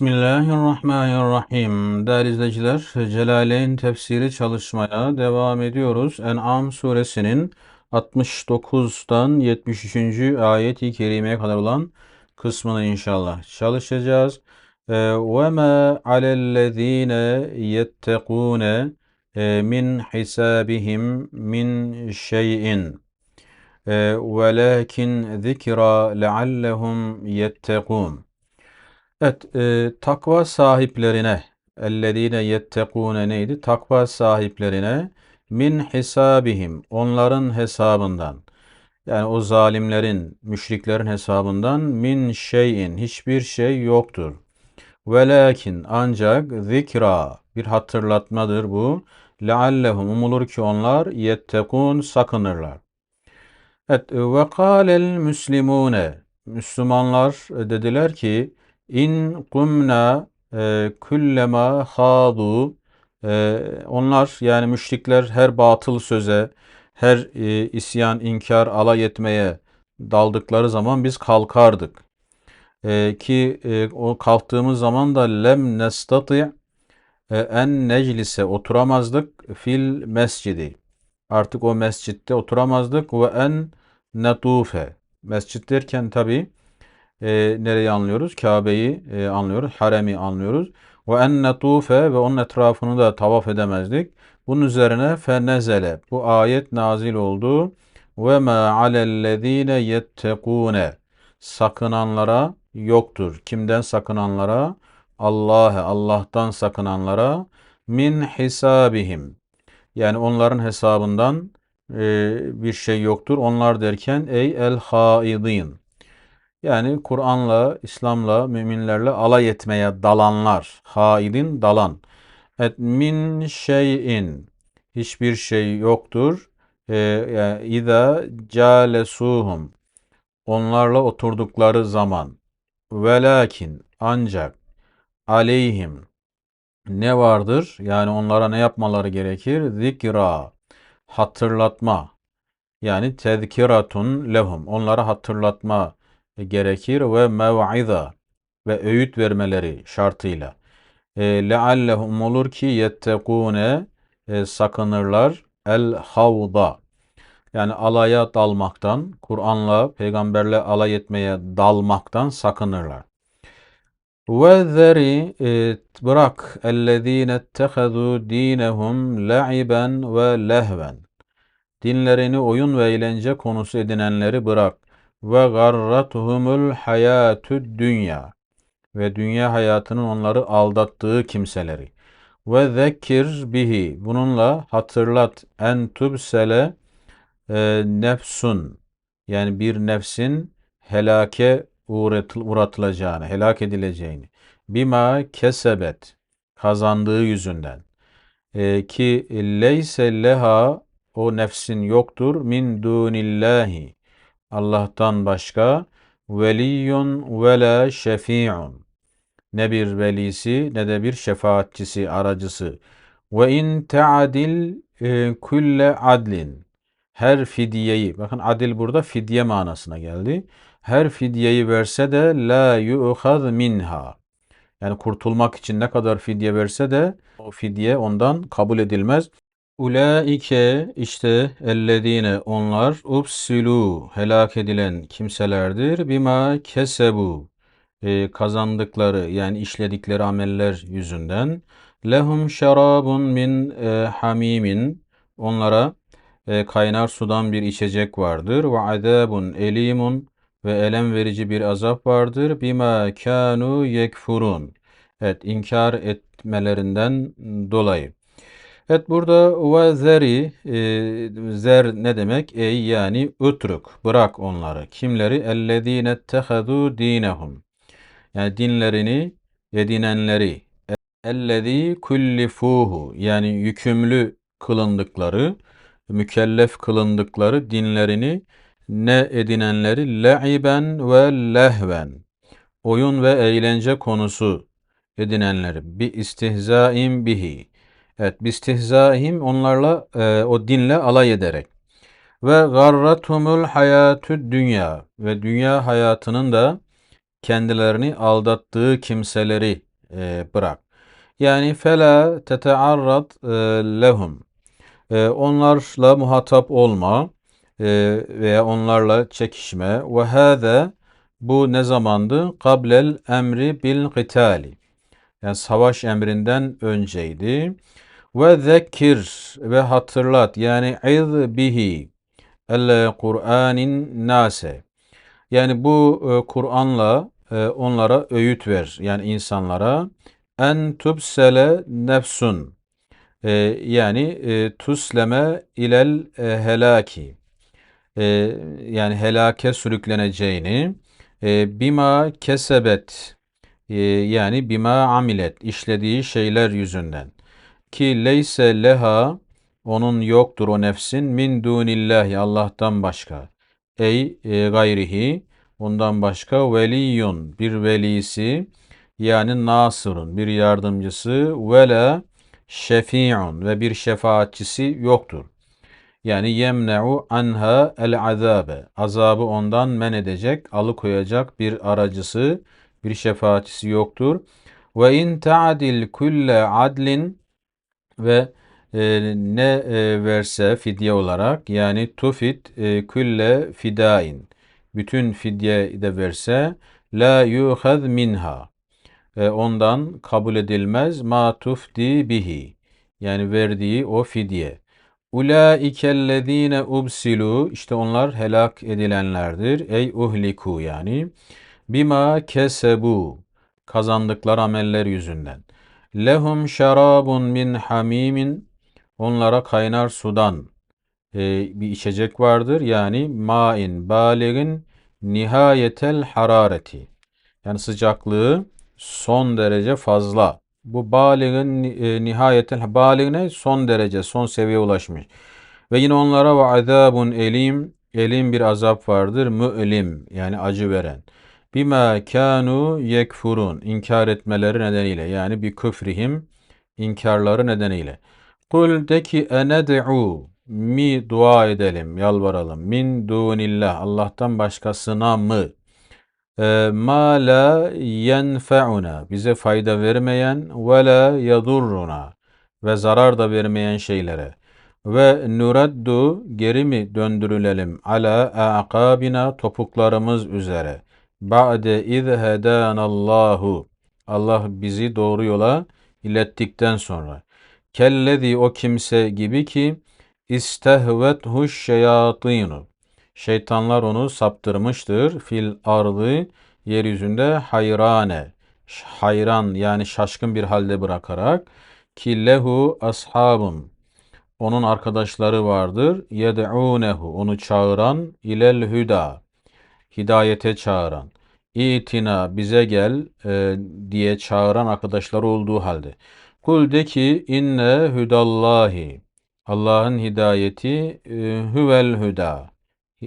Bismillahirrahmanirrahim. Değerli izleyiciler, Celaleyn tefsiri çalışmaya devam ediyoruz. En'am suresinin 69'dan 73. ayet-i kerimeye kadar olan kısmını inşallah çalışacağız. Ee, ve ma alellezine yettekune e, min hisabihim min şeyin. E, Velakin zikra leallehum yettekun. Evet, e, takva sahiplerine, ellezine yettekûne neydi? Takva sahiplerine min hisabihim, onların hesabından. Yani o zalimlerin, müşriklerin hesabından min şeyin, hiçbir şey yoktur. Velakin ancak zikra, bir hatırlatmadır bu. Leallehum, umulur ki onlar yettekûn, sakınırlar. Evet, ve kâlel müslimûne, Müslümanlar dediler ki, İn kumna e, kullema hadu e, onlar yani müşrikler her batıl söze, her e, isyan, inkar, alay etmeye daldıkları zaman biz kalkardık. E, ki e, o kalktığımız zaman da lem nestati e, en neclise oturamazdık fil mescidi. Artık o mescitte oturamazdık ve en netufe. Mescit derken tabi e, nereyi anlıyoruz? Kabe'yi e, anlıyoruz. Haremi anlıyoruz. Ve en netufe ve onun etrafını da tavaf edemezdik. Bunun üzerine fenezele. Bu ayet nazil oldu. Ve ma alellezine yettekune. Sakınanlara yoktur. Kimden sakınanlara? Allah'a, Allah'tan sakınanlara min hisabihim. Yani onların hesabından e, bir şey yoktur. Onlar derken ey el haidin. Yani Kur'an'la, İslam'la, müminlerle alay etmeye dalanlar. Haidin dalan. Et min şeyin. Hiçbir şey yoktur. Ee, İza calesuhum. Onlarla oturdukları zaman. Velakin ancak aleyhim ne vardır? Yani onlara ne yapmaları gerekir? Zikra hatırlatma. Yani tezkiratun lehum. Onlara hatırlatma gerekir ve mev'iza ve öğüt vermeleri şartıyla. E, leallehum olur ki yettekune e, sakınırlar el havda. Yani alaya dalmaktan, Kur'an'la, peygamberle alay etmeye dalmaktan sakınırlar. Ve zeri e, bırak ellezine ettehazu dinehum la'iben ve lehven. Dinlerini oyun ve eğlence konusu edinenleri bırak ve garratuhumul hayatü dünya. Ve dünya hayatının onları aldattığı kimseleri. Ve zekir bihi. Bununla hatırlat. En tubsele e, nefsun. Yani bir nefsin helake uğratılacağını, helak edileceğini. Bima kesebet. Kazandığı yüzünden. E, ki leyse leha o nefsin yoktur. Min dunillahi Allah'tan başka veliyun ve la şefi'un. Ne bir velisi ne de bir şefaatçisi, aracısı. Ve in te'adil e, kulle adlin. Her fidyeyi, bakın adil burada fidye manasına geldi. Her fidyeyi verse de la yu'khaz minha. Yani kurtulmak için ne kadar fidye verse de o fidye ondan kabul edilmez. Ulaike işte ellezine onlar upsilu helak edilen kimselerdir. Bima kesebu e, kazandıkları yani işledikleri ameller yüzünden. Lehum şarabun min e, hamimin onlara e, kaynar sudan bir içecek vardır. Ve azabun elimun ve elem verici bir azap vardır. Bima kanu yekfurun. Evet inkar etmelerinden dolayı. Evet burada ve zeri e, zer ne demek? Ey yani utruk bırak onları. Kimleri? Ellezine tehadu dinehum. Yani dinlerini edinenleri. Ellezî kullifuhu yani yükümlü kılındıkları, mükellef kılındıkları dinlerini ne edinenleri le'iben ve lehven. Oyun ve eğlence konusu edinenleri. Bi istihzaim bihi Evet, bistihzahim onlarla e, o dinle alay ederek. Ve garratumul hayatü dünya ve dünya hayatının da kendilerini aldattığı kimseleri e, bırak. Yani fela tetearrad e, lehum. E, onlarla muhatap olma e, veya onlarla çekişme. Ve hâze bu ne zamandı? Kablel emri bil qitali. Yani savaş emrinden önceydi. Ve zekir ve hatırlat yani iz bihi el Kur'anin nase. Yani bu e, Kur'an'la e, onlara öğüt ver. Yani insanlara en tubsele nefsun. E, yani e, tusleme ilel e, helaki. E, yani helake sürükleneceğini e, bima kesebet e, yani bima amilet işlediği şeyler yüzünden ki leyse leha onun yoktur o nefsin min dunillahi Allah'tan başka. Ey e, gayrihi ondan başka veliyun bir velisi yani nasırın bir yardımcısı vela şefi'un ve bir şefaatçisi yoktur. Yani yemne'u anha el azabe. Azabı ondan men edecek, alıkoyacak bir aracısı, bir şefaatçisi yoktur. Ve in ta'dil kulle adlin ve e, ne e, verse fidye olarak yani tufit e, külle fidain bütün fidye de verse la yuhaz minha e, ondan kabul edilmez ma tufdi bihi yani verdiği o fidye. Ulaikellezine ubsilu işte onlar helak edilenlerdir. Ey uhliku yani bima kesebu kazandıkları ameller yüzünden. Lehum şarabun min hamimin onlara kaynar sudan e, bir içecek vardır. Yani main baligin nihayetel harareti. Yani sıcaklığı son derece fazla. Bu baligin e, nihayetel balig ne? Son derece, son seviyeye ulaşmış. Ve yine onlara ve azabun elim, elim bir azap vardır. Mü'lim yani acı veren. Bima kanu yekfurun inkar etmeleri nedeniyle yani bir küfrihim inkarları nedeniyle. Kul de ki ened'u mi dua edelim, yalvaralım. Min dunillah Allah'tan başkasına mı? E, ma la yenfe'una bize fayda vermeyen ve la yadurruna ve zarar da vermeyen şeylere ve nuraddu geri mi döndürülelim ala aqabina topuklarımız üzere ba'de iz hedanallahu Allah bizi doğru yola ilettikten sonra. Kellezi o kimse gibi ki istehvethu şeyatinu şeytanlar onu saptırmıştır. Fil ardı yeryüzünde hayrane hayran yani şaşkın bir halde bırakarak. Ki lehu ashabun. Onun arkadaşları vardır. Yed'unehu onu çağıran ilel hüda hidayete çağıran, itina bize gel e, diye çağıran arkadaşları olduğu halde. Kul de ki inne hüdallahi. Allah'ın hidayeti e, huvel hüda.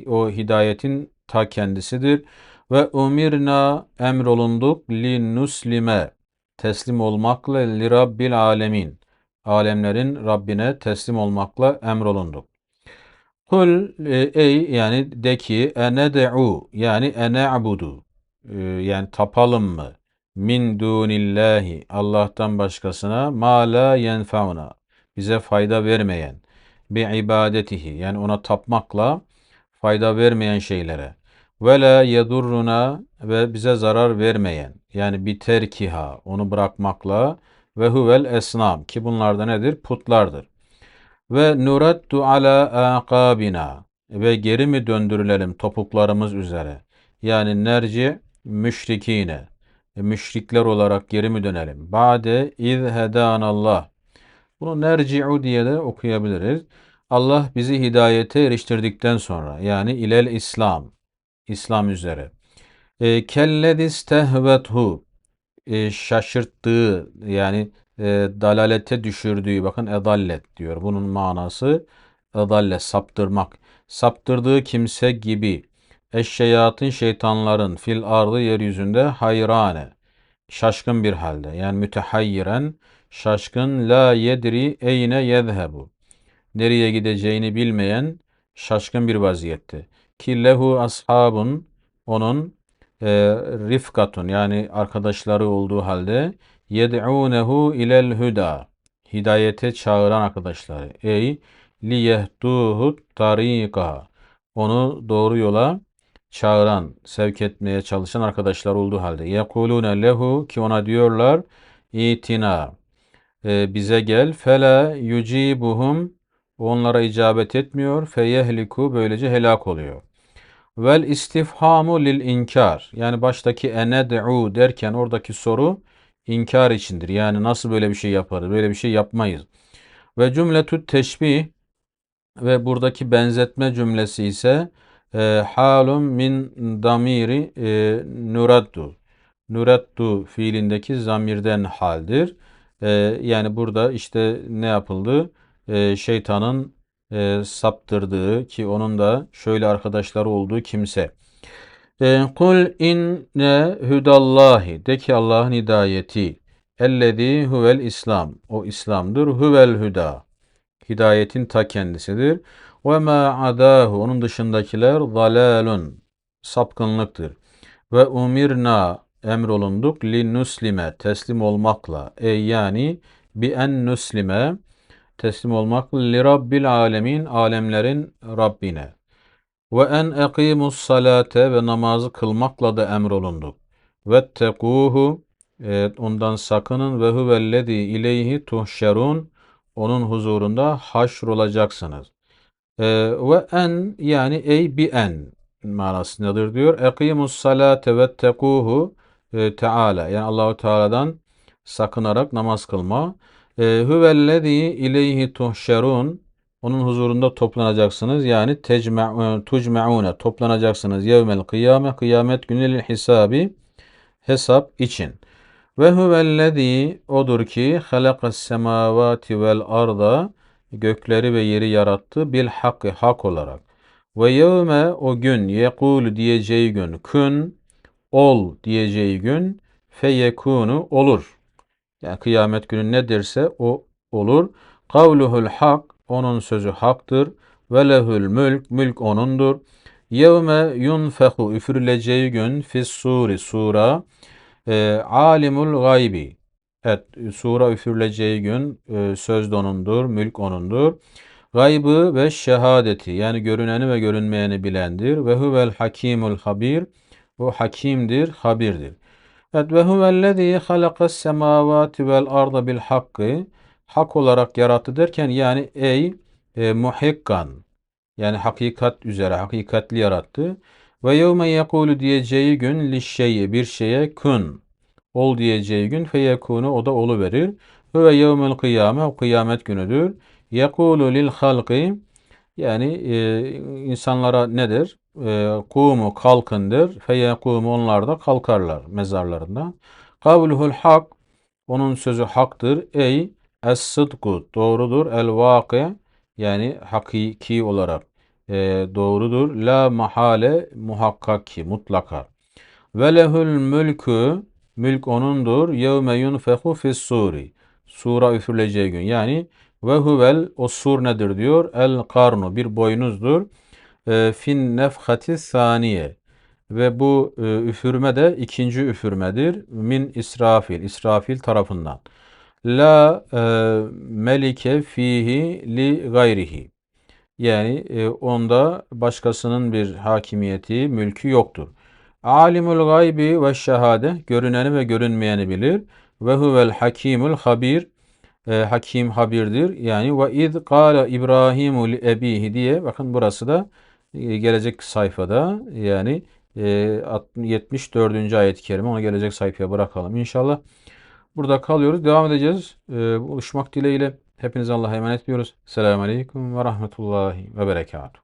O hidayetin ta kendisidir. Ve umirna emrolunduk li nuslime. Teslim olmakla li rabbil alemin. Alemlerin Rabbine teslim olmakla emrolunduk. Kul e, ey yani de ki enede'u yani ene'budu e, yani tapalım mı min dunillahi Allah'tan başkasına ma la yenfauna bize fayda vermeyen bi ibadetihi yani ona tapmakla fayda vermeyen şeylere ve la yedurruna ve bize zarar vermeyen yani bir terkiha onu bırakmakla ve huvel esnam ki bunlar da nedir? Putlardır. Ve nuraddu ala aqabina ve geri mi döndürülelim topuklarımız üzere. Yani nerci müşrikine. E, müşrikler olarak geri mi dönelim? Ba'de iz hedanallah. Bunu nerci'u diye de okuyabiliriz. Allah bizi hidayete eriştirdikten sonra yani ilel İslam, İslam üzere. E, kellezi stehvethu e, şaşırttığı yani e, dalalete düşürdüğü bakın edallet diyor. Bunun manası edallet saptırmak. Saptırdığı kimse gibi eşşeyatın şeytanların fil ardı yeryüzünde hayrane şaşkın bir halde yani mütehayyiren şaşkın la yedri eyne yezhebu nereye gideceğini bilmeyen şaşkın bir vaziyette ki lehu ashabun onun e, rifkatun yani arkadaşları olduğu halde yed'ûnehu ilel huda. Hidayete çağıran arkadaşları. Ey liyehduhu tarika. Onu doğru yola çağıran, sevk etmeye çalışan arkadaşlar olduğu halde. Yekulune lehu ki ona diyorlar itina. E, bize gel. Fela yucibuhum onlara icabet etmiyor. Feyehliku böylece helak oluyor. Vel istifhamu lil inkar. Yani baştaki ened'u derken oradaki soru inkar içindir. Yani nasıl böyle bir şey yaparız? Böyle bir şey yapmayız. Ve cümletü teşbih ve buradaki benzetme cümlesi ise e, halun min damiri e, nuraddu. Fiilindeki zamirden haldir. E, yani burada işte ne yapıldı? E, şeytanın saptırdığı ki onun da şöyle arkadaşları olduğu kimse. E, Kul inne hudallahi. De ki Allah'ın hidayeti. Ellezî huvel İslam. O İslam'dır huvel huda. Hidayetin ta kendisidir. Ve ma adahu onun dışındakiler zalalun sapkınlıktır. Ve umirna. Emrolunduk li nuslime teslim olmakla. E yani bi en nuslime. Teslim olmak li rabbil alemin. Alemlerin Rabbine. Ve en ekimus salate ve namazı kılmakla da emrolunduk. Ve tekuhu evet, ondan sakının ve huvellezî ileyhi tuhşerun onun huzurunda haşr olacaksınız. Ee, ve en yani ey bi en manasındadır diyor. Ekimus salate ve tekuhu e, Teala yani Allahu Teala'dan sakınarak namaz kılma. E, huvellezî ileyhi tuhşerun onun huzurunda toplanacaksınız. Yani tecme'un tucme'une toplanacaksınız. Yevmel kıyame kıyamet günü hisabi hesap için. Ve huvellezî odur ki halakas semavati vel arda gökleri ve yeri yarattı bil hakkı hak olarak. Ve yevme o gün yekul diyeceği gün kün ol diyeceği gün feyekunu olur. Yani kıyamet günü ne derse o olur. Kavluhul hak onun sözü haktır. Ve lehül mülk mülk onundur. Yevme yunfehu üfürüleceği gün fis suri sura e, alimul gaybi Evet, sura üfürüleceği gün e, söz de onundur, mülk onundur. Gaybı ve şehadeti yani görüneni ve görünmeyeni bilendir. Ve huvel hakimul habir. O hakimdir, habirdir. Evet ve huvellezî halakas semavati vel arda bil hakkı. Hak olarak yarattı derken yani ey e, muhikkan yani hakikat üzere hakikatli yarattı. Ve yevme yekulu diyeceği gün li şeyi bir şeye kun ol diyeceği gün feyekunu o da olu verir. Ve yevmel kıyame o kıyamet günüdür. Yekulu lil halqi yani e, insanlara nedir? E, kumu kalkındır. Feyekumu onlar da kalkarlar mezarlarında. Kavluhul hak onun sözü haktır. Ey es sıdku doğrudur. El vaki yani hakiki olarak e, doğrudur. La mahale muhakkak ki mutlaka. Ve lehül mülkü Mülk onundur. Yevme yunfehu fis suri. Sura üfürüleceği gün. Yani ve huvel o sur nedir diyor. El karnu bir boynuzdur. E, fin nefhati saniye. Ve bu e, üfürme de ikinci üfürmedir. Min İsrafil. İsrafil tarafından. La e, melike fihi li gayrihi. Yani e, onda başkasının bir hakimiyeti, mülkü yoktur. Alimul gaybi ve şehade görüneni ve görünmeyeni bilir. Ve huvel hakimul habir e, hakim habirdir. Yani ve iz kâle İbrahimu li ebihi diye bakın burası da e, gelecek sayfada yani e, 74. ayet-i kerime onu gelecek sayfaya bırakalım inşallah. Burada kalıyoruz. Devam edeceğiz. E, buluşmak dileğiyle hepinize Allah'a emanet ediyoruz. Selamun Aleyküm ve Rahmetullahi ve Berekatuhu.